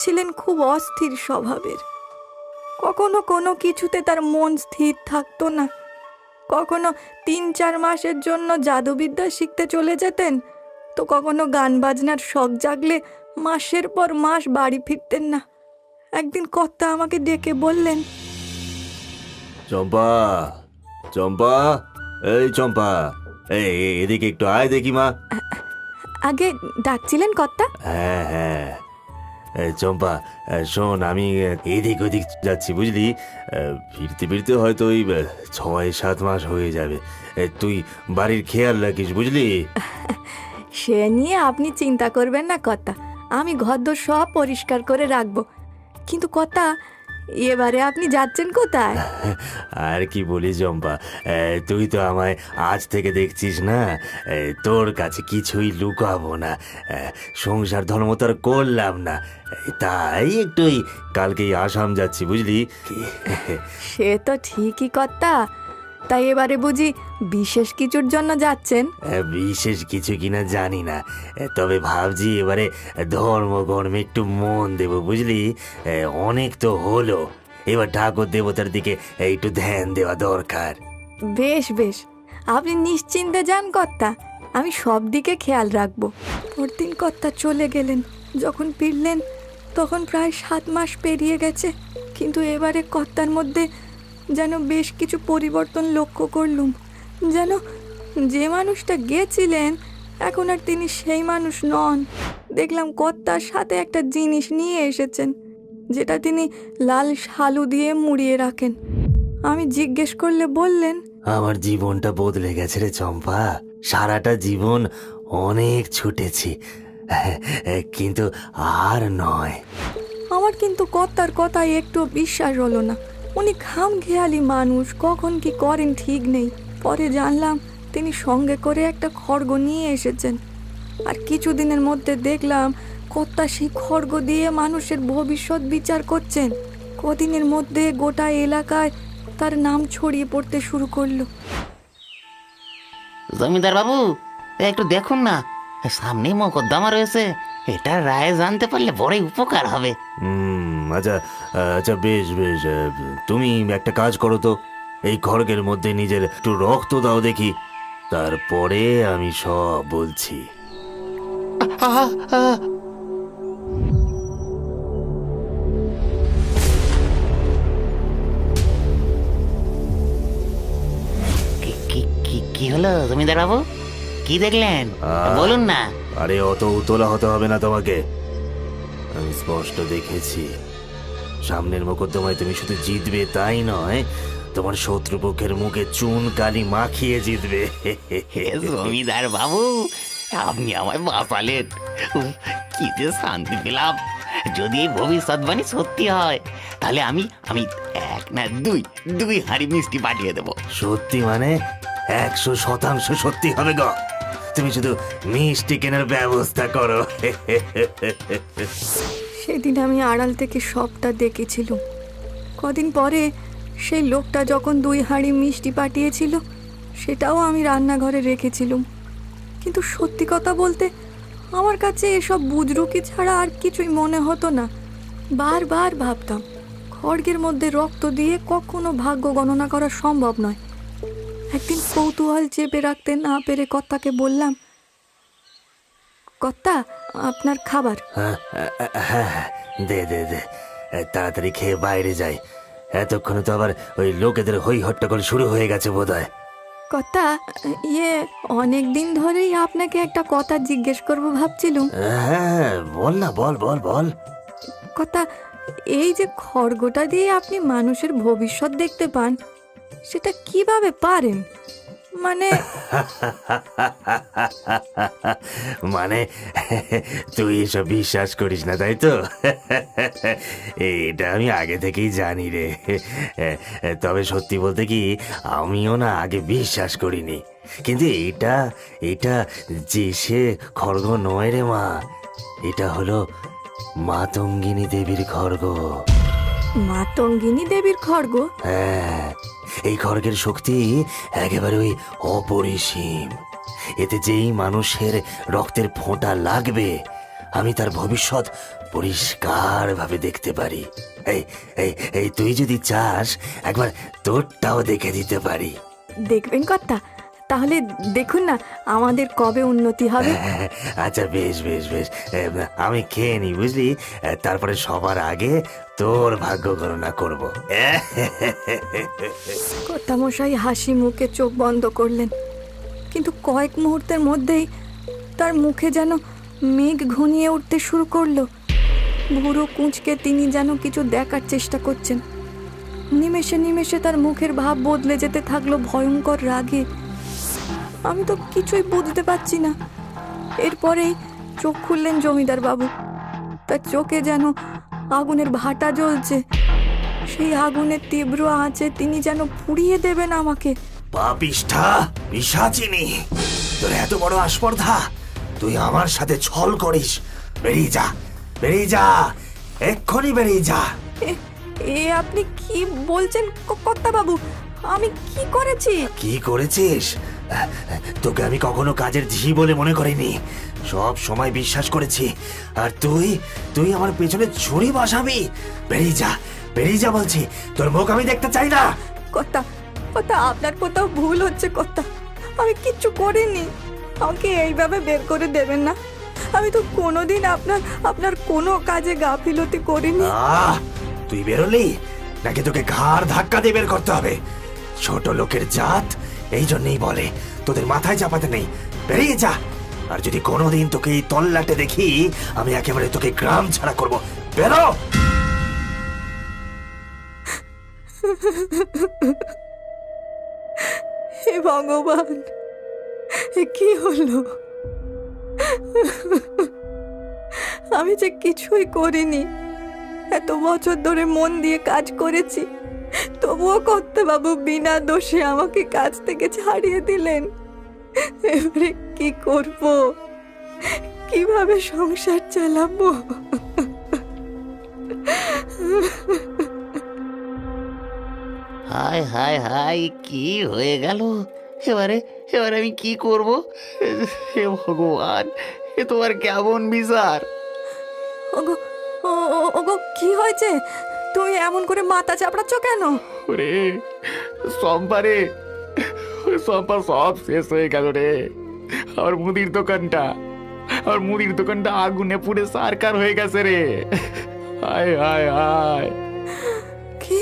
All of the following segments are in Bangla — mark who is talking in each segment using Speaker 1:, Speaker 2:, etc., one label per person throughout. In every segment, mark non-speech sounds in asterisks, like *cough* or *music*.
Speaker 1: ছিলেন খুব অস্থির স্বভাবের। কখনো কোনো কিছুতে তার মন স্থির থাকতো না। কখনো তিন চার মাসের জন্য জাদুবিদ্যা শিখতে চলে যেতেন। তো কখনো গান বাজনার শখ জাগলে মাসের পর মাস বাড়ি ফিরতেন না। একদিন কর্তা আমাকে ডেকে বললেন
Speaker 2: চম্পা চম্পা এই চম্পা এই এদিকে একটু আয় দেখি মা।
Speaker 1: আগে ডাকছিলেন কর্তা?
Speaker 2: হ্যাঁ হ্যাঁ। চম্পা শোন, আমি এদিক ওদিক যাচ্ছি, বুঝলি? ফিরতে ফিরতে হয়তো ওই ছয়, সাত মাস হয়ে যাবে। তুই বাড়ির খেয়াল রাখিস, বুঝলি? *laughs*
Speaker 1: সে নিয়ে আপনি চিন্তা করবেন না কথা আমি ঘরদোর সব পরিষ্কার করে রাখব। কিন্তু কর্তা এবারে আপনি যাচ্ছেন কোথায়?
Speaker 2: আর কি বলি চম্পা এ, তুই তো আমায় আজ থেকে দেখছিস না? এ, তোর কাছে কিছুই লুকাবো না। এ, সংসার ধর্ম তো আর করলাম না। এ, তাই একটু ওই কালকেই আসাম যাচ্ছি বুঝলি?
Speaker 1: সে তো ঠিকই কর্তা তাই এবারে বুঝি বিশেষ কিছুর জন্য যাচ্ছেন?
Speaker 2: বিশেষ কিছু কিনা জানি না। তবে ভাবছি এবারে ধর্ম কর্মে একটু মন দেব বুঝলি? অনেক তো হলো। এবার ঠাকুর দেবতার দিকে একটু ধ্যান দেওয়া দরকার।
Speaker 1: বেশ বেশ। আপনি নিশ্চিন্তে যান কর্তা। আমি সব দিকে খেয়াল রাখব। পরদিন কর্তা চলে গেলেন। যখন ফিরলেন তখন প্রায় সাত মাস পেরিয়ে গেছে। কিন্তু এবারে কর্তার মধ্যে যেন বেশ কিছু পরিবর্তন লক্ষ্য করলুম। যেন যে মানুষটা গেছিলেন এখন আর তিনি সেই মানুষ নন। দেখলাম কর্তার সাথে একটা জিনিস নিয়ে এসেছেন যেটা তিনি লাল শালু দিয়ে মুড়িয়ে রাখেন। আমি জিজ্ঞেস করলে বললেন
Speaker 2: আমার জীবনটা বদলে গেছে রে চম্পা। সারাটা জীবন অনেক ছুটেছি কিন্তু আর নয়।
Speaker 1: আমার কিন্তু কর্তার কথায় একটু বিশ্বাস হলো না। উনি খাম খেয়ালি মানুষ, কখন কি করেন ঠিক নেই। পরে জানলাম তিনি সঙ্গে করে একটা খড়গ নিয়ে এসেছেন। আর কিছুদিনের মধ্যে দেখলাম কর্তা সেই খড়গ দিয়ে মানুষের ভবিষ্যৎ বিচার করছেন। কদিনের মধ্যে গোটা এলাকায় তার নাম ছড়িয়ে পড়তে শুরু করল।
Speaker 3: জমিদার বাবু একটু দেখুন না, সামনেই মকদ্দমা রয়েছে। এটা রায় জানতে পারলে বড়ই উপকার হবে।
Speaker 2: হুম আচ্ছা আচ্ছা বেশ বেশ তুমি একটা কাজ করো তো। এই খড়গের মধ্যে নিজের একটু রক্ত দাও দেখি। তারপরে আমি সব বলছি।
Speaker 3: কি হলো জমিদার বাবু কি দেখলেন?
Speaker 2: আহ।
Speaker 3: বলুন না।
Speaker 2: আরে অত উতলা হতে হবে না তোমাকে। আমি স্পষ্ট দেখেছি। সামনের মোকদ্দমায় তুমি শুধু জিতবে তাই নয় তোমার শত্রুপক্ষের মুখে চুন কালি মাখিয়ে জিতবে।
Speaker 3: জমিদার বাবু আপনি আমায় বাঁচালেন। উফ, কি যে শান্তি পেলাম। যদি এই ভবিষ্যৎবাণী সত্যি হয় তাহলে আমি আমি এক না দুই দুই হাড়ি মিষ্টি পাঠিয়ে দেবো।
Speaker 2: সত্যি মানে একশো শতাংশ সত্যি হবে গো। তুমি শুধু মিষ্টি কেনার ব্যবস্থা করো।
Speaker 1: সেদিন আমি আড়াল থেকে সবটা দেখেছিলুম। কদিন পরে সেই লোকটা যখন দুই হাঁড়ি মিষ্টি পাঠিয়েছিল, সেটাও আমি রান্নাঘরে রেখেছিলুম। কিন্তু সত্যি কথা বলতে, আমার কাছে এসব বুজরুকি ছাড়া আর কিছুই মনে হতো না। বারবার ভাবতাম, খড়গের মধ্যে রক্ত দিয়ে কখনো ভাগ্য গণনা করা সম্ভব নয়। একদিন কৌতূহল চেপে রাখতে না পেরে কর্তাকে বললাম কর্তা আপনার খাবার?
Speaker 2: হ্যাঁ হ্যাঁ, হ্যাঁ, দে দে দে তাড়াতাড়ি খেয়ে বাইরে যাই। এতক্ষণে তো আবার ওই লোকেদের হই হট্টগোল শুরু হয়ে গেছে বোধ হয়
Speaker 1: কথা ইয়ে অনেক দিন ধরেই আপনাকে একটা কথা জিজ্ঞেস করব ভাবছিলুম।
Speaker 2: হ্যাঁ বল না বল বল বল।
Speaker 1: কথা এই যে খড়গোটা দিয়ে আপনি মানুষের ভবিষ্যৎ দেখতে পান সেটা কীভাবে পারেন? মানে *laughs*
Speaker 2: মানে তুই এসব বিশ্বাস করিস না তাই তো? এটা আমি আগে থেকেই জানি রে। তবে সত্যি বলতে কি আমিও না আগে বিশ্বাস করিনি। কিন্তু এটা এটা যে সে খড়গ নয় রে মা এটা হলো মাতঙ্গিনী দেবীর খড়গ।
Speaker 1: মাতঙ্গিনী দেবীর খড়গ?
Speaker 2: হ্যাঁ। এই খড়গের শক্তি একেবারে ওই অপরিসীম। এতে যেই মানুষের রক্তের ফোঁটা লাগবে আমি তার ভবিষ্যৎ পরিষ্কার ভাবে দেখতে পারি। এই এই এই তুই যদি চাস একবার তোরটাও দেখে দিতে পারি।
Speaker 1: দেখবেন কর্তা তাহলে দেখুন না আমাদের কবে উন্নতি হবে।
Speaker 2: হ্যাঁ, আচ্ছা বেশ বেশ বেশ। আমি খেয়ে নি বুঝলি? তারপরে সবার আগে তোর ভাগ্য গণনা করব।
Speaker 1: কর্তামশাই হাসি মুখে চোখ বন্ধ করলেন। কিন্তু কয়েক মুহূর্তের মধ্যেই তার মুখে যেন মেঘ ঘনিয়ে উঠতে শুরু করল। বুড়ো কুঁচকে তিনি যেন কিছু দেখার চেষ্টা করছেন। নিমেষে নিমেষে তার মুখের ভাব বদলে যেতে থাকল ভয়ঙ্কর রাগে। আমি তো কিছুই বুঝতে পারছি না। এরপরেই চোখ খুললেন জমিদার বাবু তার চোখে যেন আগুনের ভাটা জ্বলছে। সেই আগুনের তীব্র আঁচে তিনি যেন পুড়িয়ে দেবেন আমাকে।
Speaker 2: পাপিষ্ঠা পিসাচিনি তোর এত বড় আস্পর্ধা। তুই আমার সাথে ছল করিস। বেরিয়ে যা বেরিয়ে যা এক্ষুনি বেরিয়ে যা।
Speaker 1: এ এ আপনি কি বলছেন কর্তা বাবু আমি কি করেছি?
Speaker 2: কি করেছিস? তোকে আমি কখনো কাজের ঝি বলে মনে করিনি। সব সময় বিশ্বাস করেছি। আর তুই তুই আমার পেছনে ছুরি বসাবি। বেরিয়ে যা বেরিয়ে যা বলছি। তোর মুখ আমি দেখতে চাই না।
Speaker 1: কর্তা কর্তা আপনার কোথাও ভুল হচ্ছে কর্তা। আমি কিচ্ছু করিনি। আমাকে এইভাবে বের করে দেবেন না। আমি তো কোনোদিন আপনার আপনার কোনো কাজে গাফিলতি করিনি।
Speaker 2: আহ তুই বেরোলি? নাকি তোকে ঘাড় ধাক্কা দিয়ে বের করতে হবে? ছোট লোকের জাত এই জন্যই বলে। তোদের মাথায় চাপাতে নেই। বেরিয়ে যা। আর যদি কোনোদিন তোকে এই তল্লাটে দেখি, আমি একেবারে তোকে গ্রাম ছাড়া করব। বেরো!
Speaker 1: হে ভগবান কি হলো? আমি যে কিছুই করিনি, এত বছর ধরে মন দিয়ে কাজ করেছি, তবুও করতে বাবু বিনা দোষে আমাকে কাজ থেকে ছাড়িয়ে দিলেন। এবারে কি করব? কীভাবে সংসার চালাবো?
Speaker 3: হায় হায় হায় কি হয়ে গেল? এবারে এবারে আমি কি করব? হে ভগবান এ তোমার কেমন বিচার?
Speaker 1: ওগো ওগো কি হয়েছে? তুমি এমন করে মাথা চাপড়াচ্ছ কেন?
Speaker 3: ওরে সম্পা সম্পা সব শেষ হয়ে গেল রে। আর মুদির দোকানটা আর মুদির দোকানটা আগুনে পুড়ে সারকার হয়ে গেছে রে। হায় হায় হায়।
Speaker 1: কি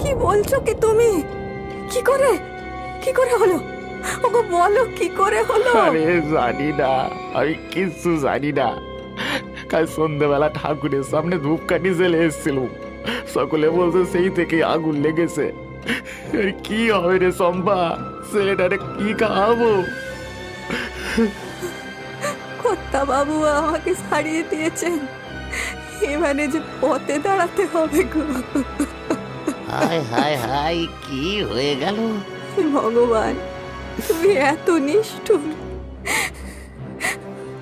Speaker 1: কি বলছো কি তুমি? কি করে? কি করে হলো? ওগো বলো কি করে হলো?
Speaker 3: আরে জানি না আমি কিচ্ছু জানি না। কাল সন্ধ্যেবেলা ঠাকুরের সামনে ধূপকাঠি জেলে এসেছিলুম। সকলে বলছে সেই থেকে আগুন লেগেছে। কি হবে রে সম্পা ছেলেটারে কি খাওয়াবো?
Speaker 1: কর্তা বাবু আমাকে ছাড়িয়ে দিয়েছেন। এবারে যে পথে দাঁড়াতে হবে গো।
Speaker 3: হায় হায় হায় কি হয়ে গেল?
Speaker 1: ভগবান তুমি এত নিষ্ঠুর।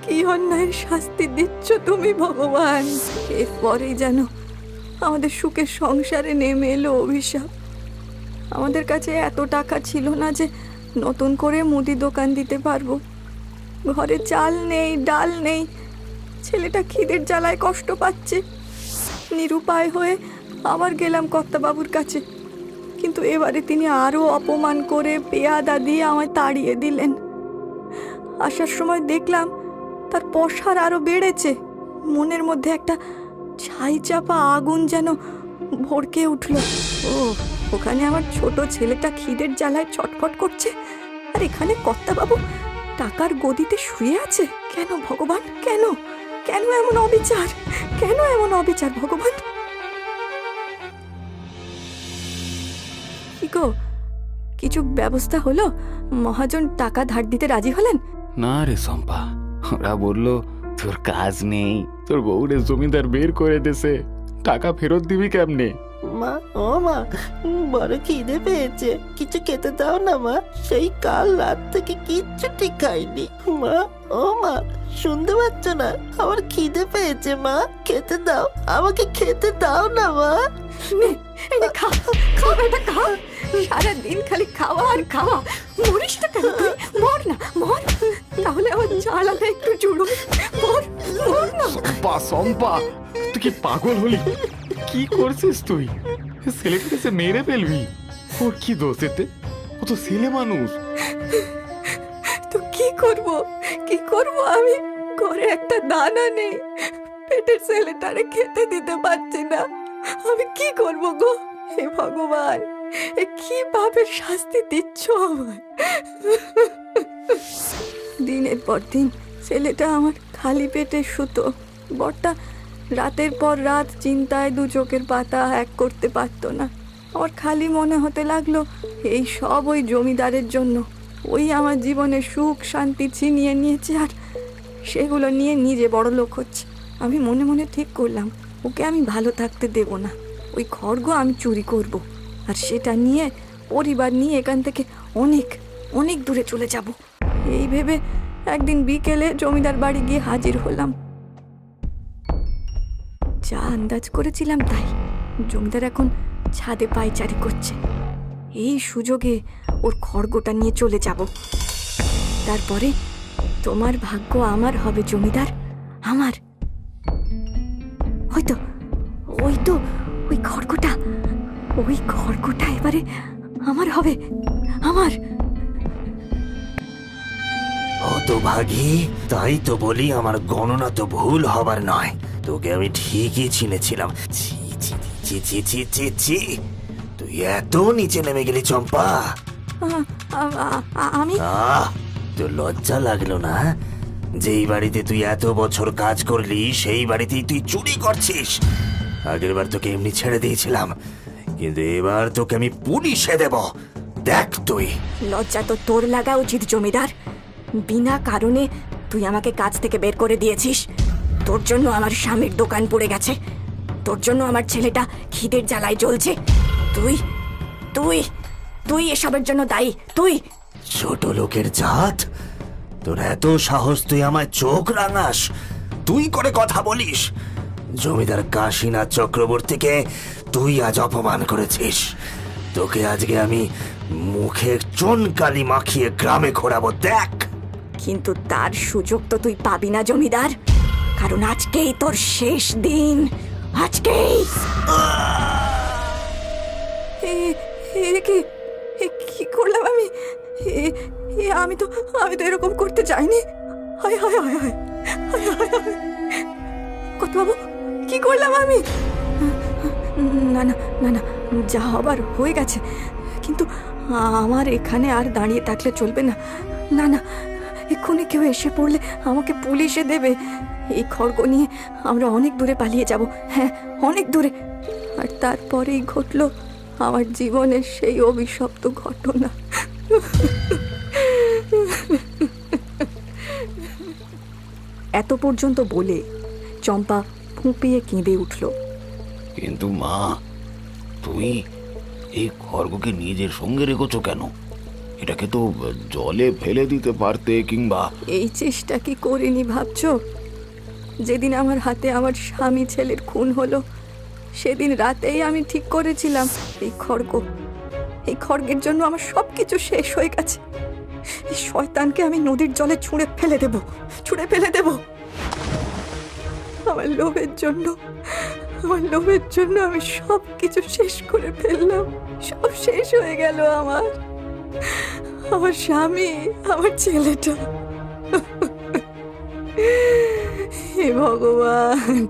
Speaker 1: কি অন্যায়ের শাস্তি দিচ্ছ তুমি ভগবান? এরপরেই যেন আমাদের সুখের সংসারে নেমে এলো অভিশাপ। আমাদের কাছে এত টাকা ছিল না যে নতুন করে মুদি দোকান দিতে পারব। ঘরে চাল নেই, ডাল নেই। ছেলেটা খিদের জ্বালায় কষ্ট পাচ্ছে। নিরুপায় হয়ে আবার গেলাম কর্তাবাবুর কাছে। কিন্তু এবারে তিনি আরও অপমান করে পেয়াদা দিয়ে আমায় তাড়িয়ে দিলেন। আসার সময় দেখলাম তার পশার আরও বেড়েছে। মনের মধ্যে একটা ছাই চাপা আগুন যেন ভড়কে উঠল। ও ওখানে আমার ছোট ছেলেটা খিদের জ্বালায় ছটফট করছে। আর এখানে কর্তাবাবু টাকার গদিতে শুয়ে আছে। কেন ভগবান? কেন? কেন এমন অবিচার? কেন এমন অবিচার ভগবান? কি গো? কিছু ব্যবস্থা হলো? মহাজন টাকা ধার দিতে রাজি হলেন?
Speaker 3: না রে সম্পা ওরা বলল, তোর কাজ নেই, তোর বউরে জমিদার বের করে দেছে। টাকা ফেরত দিবি কেমনে?
Speaker 4: মা ও মা বড় খিদে পেয়েছে। কিছু খেতে দাও না মা। সেই কাল রাত থেকে কিচ্ছু ঠিক খাইনি। মা ও মা শুনতে পাচ্ছ না? আমার খিদে পেয়েছে মা। খেতে দাও। আমাকে খেতে দাও না মা।
Speaker 1: খা খা বেটা খা। সারা দিন খালি খাওয়া আর খাওয়া। মরিস না কেন তুই? মর না মর। তাহলে আমার জ্বালাটা একটু জুড়ো। মর মর না।
Speaker 5: সম্পা সম্পা তুই কি পাগল হলি? কি করছিস তুই? ছেলেটাকে সে মেরে ফেলবি। ওর কি দোষ এতে? ও তো ছেলে মানুষ।
Speaker 1: তো কি করব? কি করব আমি? ঘরে একটা দানা নেই। পেটের ছেলেটারে খেতে দিতে পারছি না। আমি কি করব গো? হে ভগবান, এ কি পাপের শাস্তি দিচ্ছ আমায়? দিনের পর দিন ছেলেটা আমার খালি পেটে শুতো। বরটা রাতের পর রাত চিন্তায় দু চোখের পাতা এক করতে পারতো না। আমার খালি মনে হতে লাগল, এই সব ওই জমিদারের জন্য। ওই আমার জীবনের সুখ শান্তি ছিনিয়ে নিয়েছে আর সেগুলো নিয়ে নিজে বড় লোক হচ্ছে। আমি মনে মনে ঠিক করলাম, ওকে আমি ভালো থাকতে দেব না। ওই খড়গ আমি চুরি করব আর সেটা নিয়ে পরিবার নিয়ে এখান থেকে অনেক অনেক দূরে চলে যাব। এই ভেবে একদিন বিকেলে জমিদার বাড়ি গিয়ে হাজির হলাম। যা আন্দাজ করেছিলাম তাই। জমিদার এখন ছাদে পায়চারি করছে। এই সুযোগে ওর খড়গোটা নিয়ে চলে যাব। তারপরে তোমার ভাগ্য আমার হবে, জমিদার। আমার। হয়তো ওই তো, ওই খড়গোটা। ওই খড়গোটা এবারে আমার হবে। আমার।
Speaker 2: হতভাগী তাই তো বলি আমার গণনা তো ভুল হবার নয়। তোকে আমি ঠিকই চিনেছিলাম। ছি ছি ছি ছি ছি ছি ছি। তুই এত নিচে নেমে গেলি চম্পা।
Speaker 1: আমি?
Speaker 2: তোর লজ্জা লাগল না যেই বাড়িতে তুই এত বছর কাজ করলি সেই বাড়িতেই তুই চুরি করছিস। আগের বার তোকে এমনি ছেড়ে দিয়েছিলাম কিন্তু এবার তোকে আমি পুলিশে দেব। দেখ তুই।
Speaker 1: লজ্জা তো তোর লাগা উচিত জমিদার। বিনা কারণে তুই আমাকে কাজ থেকে বের করে দিয়েছিস। তোর জন্য আমার স্বামীর দোকান পড়ে গেছে। তোর জন্য আমার ছেলেটা খিদের জ্বালায় জ্বলছে। তুই তুই তুই এসবের জন্য দায়ী। তুই!
Speaker 2: ছোট লোকের জাত তোর এত সাহস তুই আমার চোখ রাঙাস। তুই করে কথা বলিস। জমিদার কাশীনাথ চক্রবর্তীকে তুই আজ অপমান করেছিস। তোকে আজকে আমি মুখে চনকালি মাখিয়ে গ্রামে ঘোরাবো দেখ।
Speaker 1: কিন্তু তার সুযোগ তো তুই পাবি না জমিদার। কারণ আজকেই তোর শেষ দিন। আজকেই। কি করলাম আমি? আমি তো আমি তো এরকম করতে চাইনি কত বাবু কি করলাম আমি? না না না না, যা হবার হয়ে গেছে। কিন্তু আমার এখানে আর দাঁড়িয়ে থাকলে চলবে না। না না এক্ষুনি কেউ এসে পড়লে আমাকে পুলিশে দেবে। এই খড়গ নিয়ে আমরা অনেক দূরে পালিয়ে যাব। হ্যাঁ অনেক দূরে। আর তারপরেই ঘটলো আমার জীবনের সেই অভিশপ্ত ঘটনা। এত পর্যন্ত বলে চম্পা ফুঁপিয়ে কেঁদে উঠল।
Speaker 3: কিন্তু মা তুই এই খড়গকে নিজের সঙ্গে রেখেছো কেন? এটাকে তো জলে ফেলে দিতে পারতে কিংবা
Speaker 1: এই চেষ্টা কি করিনি ভাবছ? যেদিন আমার হাতে আমার স্বামী ছেলের খুন হলো, সেদিন রাতেই আমি ঠিক করেছিলাম। এই খড়গ, এই খড়গের জন্য আমার সব কিছু শেষ হয়ে গেছে। এই শয়তানকে আমি নদীর জলে ছুঁড়ে ফেলে দেব, ছুঁড়ে ফেলে দেব। আমার লোভের জন্য, আমার লোভের জন্য আমি সব কিছু শেষ করে ফেললাম। সব শেষ হয়ে গেল আমার। আমার স্বামী, আমার ছেলেটা। হে ভগবান,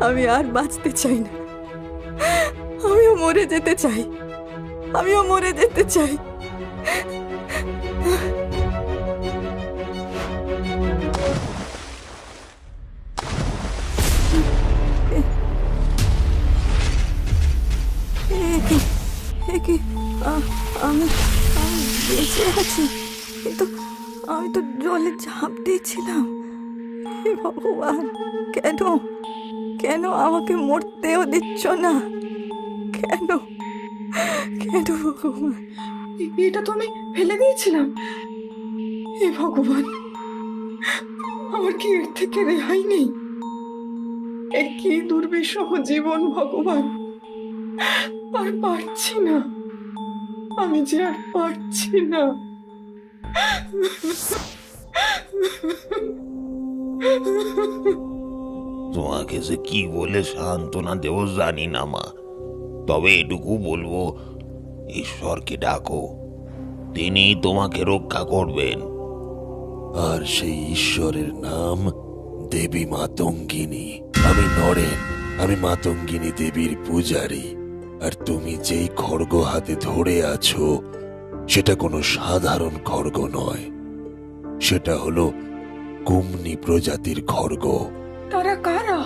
Speaker 1: আমি আর বাঁচতে চাই না। আমিও মরে যেতে চাই। আমিও মরে যেতে চাই। বেঁচে আছি কিন্তু আমি তো জলে ঝাঁপ দিয়েছিলাম। হে ভগবান, কেন? কেন আমাকে মরতেও দিচ্ছ না? কেন? কেন ভগবান? এটা তো আমি ফেলে দিয়েছিলাম। হে ভগবান, আমার কি এর থেকে রেহাই নেই? কি দুর্বিষহ জীবন ভগবান? আর পারছি না।
Speaker 6: আমি যে আর পারছি না।
Speaker 7: তোমাকে সে কি বলে সান্ত্বনা দেব জানি না মা। তবে এটুকু বলব ঈশ্বরকে ডাকো তিনি তোমাকে রক্ষা করবেন।
Speaker 2: আর সেই ঈশ্বরের নাম দেবী মাতঙ্গিনী। আমি নরেন আমি মাতঙ্গিনী দেবীর পূজারী। আর তুমি যেই খড়গ হাতে ধরে আছো সেটা কোনো সাধারণ খড়গ নয়। সেটা হলো কুমনি প্রজাতির খড়গ।
Speaker 6: তারা কারা?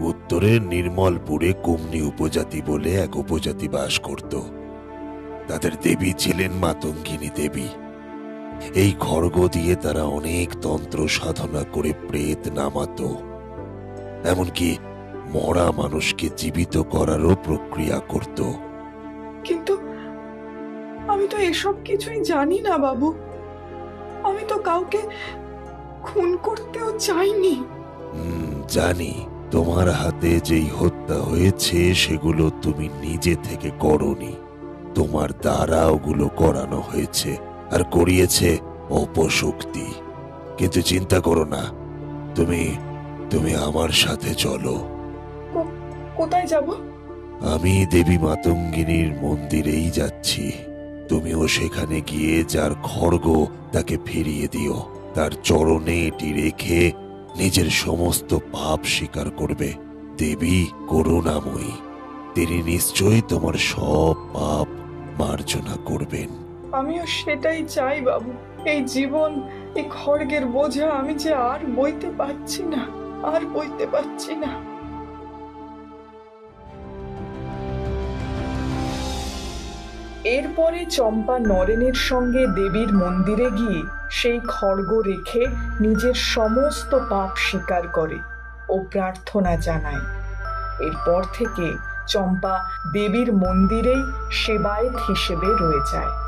Speaker 2: উত্তরের নির্মলপুরে কুমনি উপজাতি বলে এক উপজাতি বাস করত। তাদের দেবী ছিলেন মাতঙ্গিনী দেবী। এই খড়গ দিয়ে তারা অনেক তন্ত্র সাধনা করে প্রেত নামাতো। এমনকি মরা মানুষকে জীবিত করারও প্রক্রিয়া করত।
Speaker 6: কিন্তু আমি তো এসব কিছুই জানি না বাবু। আমি তো কাউকে খুন করতেও চাইনি।
Speaker 2: জানি। তোমার হাতে যেই হত্যা হয়েছে সেগুলো তুমি নিজে থেকে করনি। তোমার দ্বারা ওগুলো করানো হয়েছে আর করিয়েছে অপশক্তি। কিন্তু চিন্তা করো না। তুমি তুমি আমার সাথে চলো।
Speaker 6: কোথায় যাব?
Speaker 2: আমি দেবী মাতঙ্গিনীর মন্দিরেই যাচ্ছি। তুমিও সেখানে গিয়ে যার খড়গ তাকে ফিরিয়ে দিও। তার চরণে এটি রেখে নিজের সমস্ত পাপ স্বীকার করবে। দেবী করুণাময়ী তিনি নিশ্চয়ই তোমার সব পাপ মার্জনা করবেন।
Speaker 6: আমিও সেটাই চাই বাবু। এই জীবন এই খড়গের বোঝা আমি যে আর বইতে পারছি না আর বইতে পারছি না। এরপরে চম্পা নরেনের সঙ্গে দেবীর মন্দিরে গিয়ে সেই খড়গ রেখে নিজের সমস্ত পাপ স্বীকার করে ও প্রার্থনা জানায়। এরপর থেকে চম্পা দেবীর মন্দিরেই সেবায়েত হিসেবে রয়ে যায়।